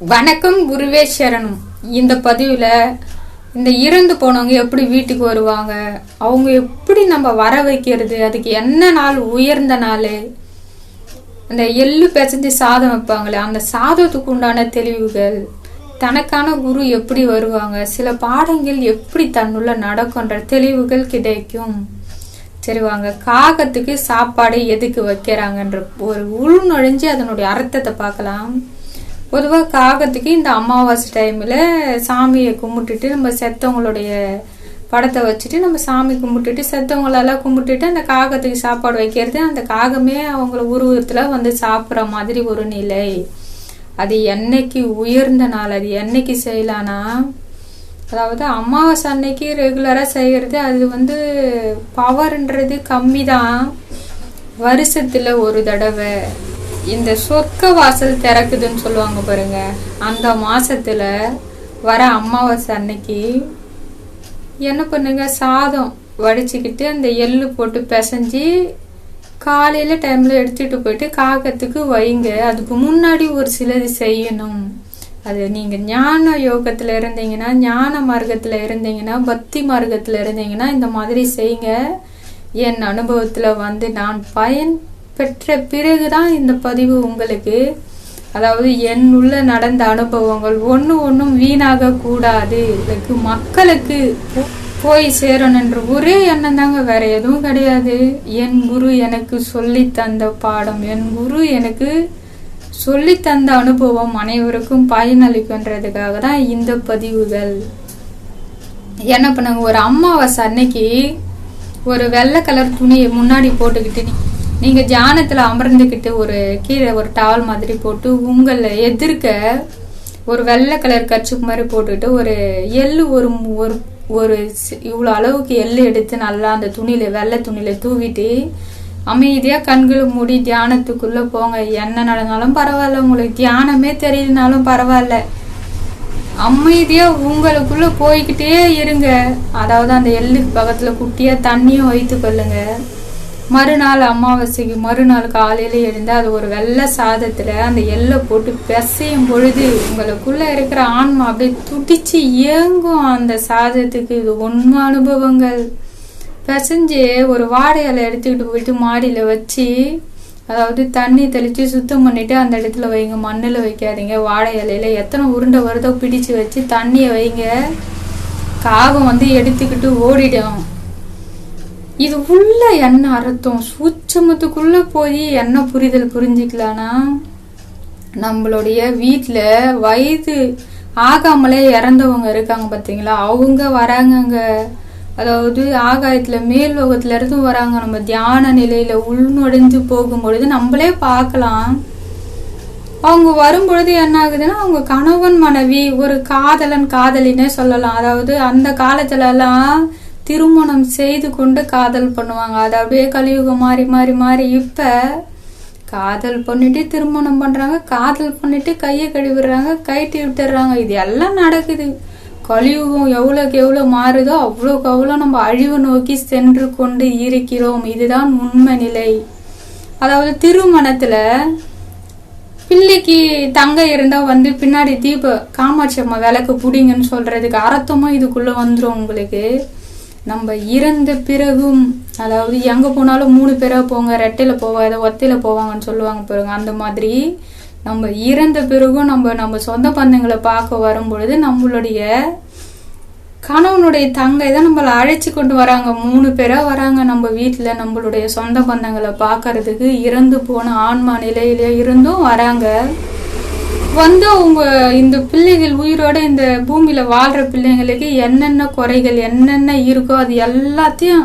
வணக்கம் குருவேஸ்வரனும் இந்த பதிவில் இந்த இறந்து போனவங்க எப்படி வீட்டுக்கு வருவாங்க? அவங்க எப்படி நம்ம வர வைக்கிறது? அதுக்கு என்ன நாள் உயர்ந்த நாள்? அந்த எள்ளு பிசைஞ்சு சாதம் வைப்பாங்களே அந்த சாதத்துக்கு உண்டான தெளிவுகள். தனக்கான குரு எப்படி வருவாங்க? சில பாடங்கள் எப்படி தன்னுள்ள நடக்கும்ன்ற தெளிவுகள் கிடைக்கும். சரி வாங்க காகத்துக்கு சாப்பாடு எதுக்கு வைக்கிறாங்கன்ற ஒரு உள்நுழைஞ்சு அதனுடைய அர்த்தத்தை பார்க்கலாம். பொதுவாக காகத்துக்கு இந்த அமாவாசை டைமில் சாமியை கும்பிட்டுட்டு நம்ம செத்தவங்களுடைய படத்தை வச்சுட்டு நம்ம சாமி கும்பிட்டுட்டு செத்தவங்களெல்லாம் கும்பிட்டுட்டு அந்த காகத்துக்கு சாப்பாடு வைக்கிறது அந்த காகமே அவங்கள உருவத்தில் வந்து சாப்பிட்ற மாதிரி ஒரு நிலை. அது என்னைக்கு உயர்ந்த நாள் அது என்னைக்கு செய்யலானா? அதாவது அமாவாசை அன்னைக்கு ரெகுலராக செய்கிறது அது வந்து பவர்ன்றது கம்மி தான் வருஷத்தில் ஒரு தடவை. இந்த சொர்க்க வாசல் திறக்குதுன்னு சொல்லுவாங்க பாருங்க. அந்த மாசத்துல வர அமாவாசை அன்னைக்கு என்ன பண்ணுங்க? சாதம் வடிச்சுக்கிட்டு அந்த எள்ளு போட்டு பிசைஞ்சு காலையில டைம்ல எடுத்துட்டு போயிட்டு காகத்துக்கு வைங்க. அதுக்கு முன்னாடி ஒரு சிலது செய்யணும். அது நீங்க ஞான யோகத்துல இருந்தீங்கன்னா ஞான மார்க்கத்துல இருந்தீங்கன்னா பக்தி மார்க்கத்துல இருந்தீங்கன்னா இந்த மாதிரி செய்யுங்க. என் அனுபவத்துல வந்து நான் பயன் பெற்ற பிறகுதான் இந்த பதிவு உங்களுக்கு அதாவது என் உள்ள நடந்த அனுபவங்கள் ஒன்று ஒன்றும் வீணாக கூடாது. இதுக்கு மக்களுக்கு போய் சேரணும் என்ற ஒரே எண்ணம் தாங்க வேற எதுவும் கிடையாது. என் குரு எனக்கு சொல்லி தந்த பாடம் என் குரு எனக்கு சொல்லி தந்த அனுபவம் அனைவருக்கும் பயனளிக்குன்றதுக்காக தான் இந்த பதிவுகள். என்ன பண்ணுங்க ஒரு அம்மாவாசை அன்னைக்கு ஒரு வெள்ளை கலர் துணியை முன்னாடி போட்டுக்கிட்டு நீ- நீங்க தியானத்துல அமர்ந்துக்கிட்டு ஒரு கீழே ஒரு டவல் மாதிரி போட்டு உங்களை எதிர்க்க ஒரு வெள்ளை கலர் கச்சுக்கு மாதிரி போட்டுக்கிட்டு ஒரு எள்ளு ஒரு ஒரு ஒரு சி- இவ்வளோ அளவுக்கு எள்ளு எடுத்து நல்லா அந்த துணியில வெள்ளை துணியில தூவிட்டு அமைதியா கண்களை மூடி தியானத்துக்குள்ள போங்க. என்ன நடந்தாலும் பரவாயில்ல. உங்களுக்கு தியானமே தெரியலனாலும் பரவாயில்ல. அமைதியா உங்களுக்குள்ள போய்கிட்டே இருங்க. அதாவது அந்த எள்ளுக்கு பக்கத்துல குட்டியா தண்ணியும் வைத்து கொள்ளுங்க. மறுநாள் அமாவாசைக்கு மறுநாள் காலையில எழுந்து அது ஒரு வெள்ளை சாதத்துல அந்த எல்லை போட்டு பிசையும் பொழுது உங்களுக்குள்ள இருக்கிற ஆன்மா அப்படியே துடிச்சு ஏங்கும் அந்த சாதத்துக்கு. இது உண்மை அனுபவங்கள். பிசைஞ்சு ஒரு வாடையில எடுத்துக்கிட்டு போயிட்டு மாடியில வச்சு அதாவது தண்ணி தெளிச்சு சுத்தம் பண்ணிட்டு அந்த இடத்துல வைங்க மண்ணில் வைக்காதீங்க. வாழை இலையில எத்தனை உருண்டை வருதோ பிடிச்சு வச்சு தண்ணியை வைங்க. காகம் வந்து எடுத்துக்கிட்டு ஓடிடும். இது உள்ள என்ன அர்த்தம்? சூட்சமத்துக்குள்ள போய் என்ன புரிதல் புரிஞ்சுக்கலானா? நம்மளுடைய வீட்டில் வயது ஆகாமலே இறந்தவங்க இருக்காங்க பார்த்தீங்களா அவங்க வராங்கங்க. அதாவது ஆகாயத்துல மேல் லோகத்துல இருந்து வராங்க. நம்ம தியான நிலையில உள்நுழைஞ்சு போகும்பொழுது நம்மளே பார்க்கலாம். அவங்க வரும்பொழுது என்ன ஆகுதுன்னா அவங்க கணவன் மனைவி ஒரு காதலன் காதலினே சொல்லலாம். அதாவது அந்த காலத்துல எல்லாம் திருமணம் செய்து கொண்டு காதல் பண்ணுவாங்க. அது அப்படியே கலியுகம் மாறி மாறி மாறி. இப்ப காதல் பண்ணிட்டு திருமணம் பண்றாங்க. காதல் பண்ணிட்டு கையை கழுவிடுறாங்க கைட்டி விட்டுறாங்க. இது எல்லாம் நடக்குது. கலியுகம் எவ்வளோக்கு எவ்வளோ மாறுதோ அவ்வளோக்கு அவ்வளோ நம்ம அழிவு நோக்கி சென்று கொண்டு இருக்கிறோம். இதுதான் உண்மை நிலை. அதாவது திருமணத்துல பிள்ளைக்கு தங்க இருந்தா வந்து பின்னாடி தீப காமாட்சி அம்மா விளக்கு புடிங்கன்னு சொல்றதுக்கு அர்த்தமும் இதுக்குள்ள வந்துடும் உங்களுக்கு. நம்ம இறந்த பிறகும் அதாவது எங்க போனாலும் மூணு பேரா போங்க ரெட்டையில போவாத ஒத்தையில போவாங்கன்னு சொல்லுவாங்க பாருங்க. அந்த மாதிரி நம்ம இறந்த பிறகும் நம்ம நம்ம சொந்த பந்தங்களை பார்க்க வரும் பொழுது நம்மளுடைய கணவனுடைய தங்கை தான் நம்மளை அழைச்சி கொண்டு வராங்க. மூணு பேரா வராங்க நம்ம வீட்டுல. நம்மளுடைய சொந்த பந்தங்களை பார்க்கறதுக்கு இறந்து போன ஆன்மா நிலையில இருந்தும் வராங்க. வந்து அவங்க இந்த பிள்ளைகள் உயிரோட இந்த பூமியில வாழ்ற பிள்ளைங்களுக்கு என்னென்ன குறைகள் என்னென்ன இருக்கோ அது எல்லாத்தையும்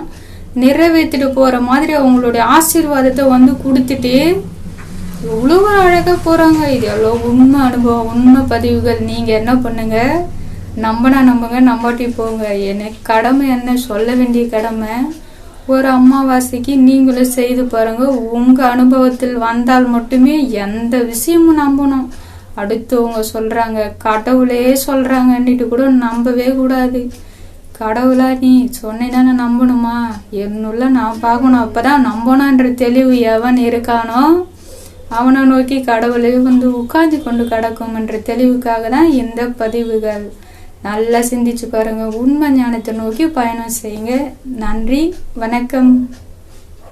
நிறைவேற்றிட்டு போற மாதிரி அவங்களுடைய ஆசீர்வாதத்தை வந்து கொடுத்துட்டு எவ்வளவு அழகா போறாங்க. இது எவ்வளோ உண்மை அனுபவம் உண்மை பதிவுகள். நீங்க என்ன பண்ணுங்க? நம்பினா நம்புங்க நம்பாட்டி போங்க. எனக்கு கடமை என்ன? சொல்ல வேண்டிய கடமை? ஒரு அமாவாசைக்கு நீங்களும் செய்து பாருங்க. உங்க அனுபவத்தில் வந்தால் மட்டுமே எந்த விஷயமும் நம்பணும். அடுத்தவங்க சொல்றாங்க கடவுளே சொல்கிறாங்கன்னுட்டு கூட நம்பவே கூடாது. கடவுளா நீ சொன்னேதானே நம்பணுமா? என்னுள்ள நான் பார்க்கணும். அப்பதான் நம்பணுன்ற தெளிவு எவன் இருக்கானோ அவனை நோக்கி கடவுளே வந்து உட்காந்து கொண்டு கிடக்கும்ன்ற தெளிவுக்காக தான் இந்த பதிவுகள். நல்லா சிந்திச்சு பாருங்க. உண்மை ஞானத்தை நோக்கி பயணம் செய்யுங்க. நன்றி. வணக்கம்.